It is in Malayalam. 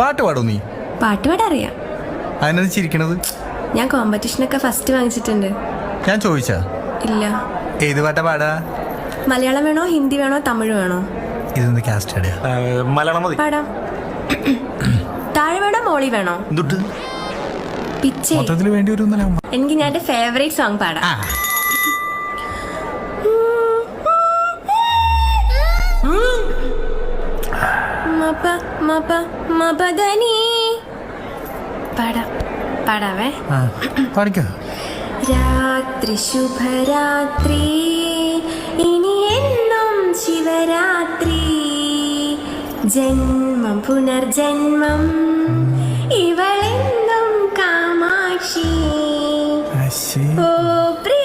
പാട്ട് പാടോ നീ? പാട്ട് പാടാൻ അറിയാം അതിനത് ചിരിക്കണത്? ഞാൻ കോമ്പറ്റീഷനൊക്കെ ഫസ്റ്റ് വാങ്ങിച്ചിട്ടുണ്ട്. ഞാൻ ചോദിച്ചാ? ഇല്ല. ഏത് പാട്ടാ പാടാ? മലയാളം വേണോ ഹിന്ദി വേണോ തമിഴ് വേണോ? ഇതൊന്ന് കാസ്റ്റ് മലയാളം മതി. പാടാം. താഴെ വേണോ മോളി വേണോ? എന്തുട്ട്? പിച്ചേ. മൊത്തത്തിൽ വേണ്ടി ഒരു എനിക്ക് ഞാൻ ഫേവറേറ്റ് സോങ് പാടാം. മപ മപ മപദനി പാടാം പാടാവേ. പാടിക്കോ. രാത്രി ശുഭരാത്രി ഇനി എന്നും ശിവരാത്രി. ജന്മം പുനർജന്മം ഇവളെന്നും കാമാക്ഷി. ഓ പ്രിയ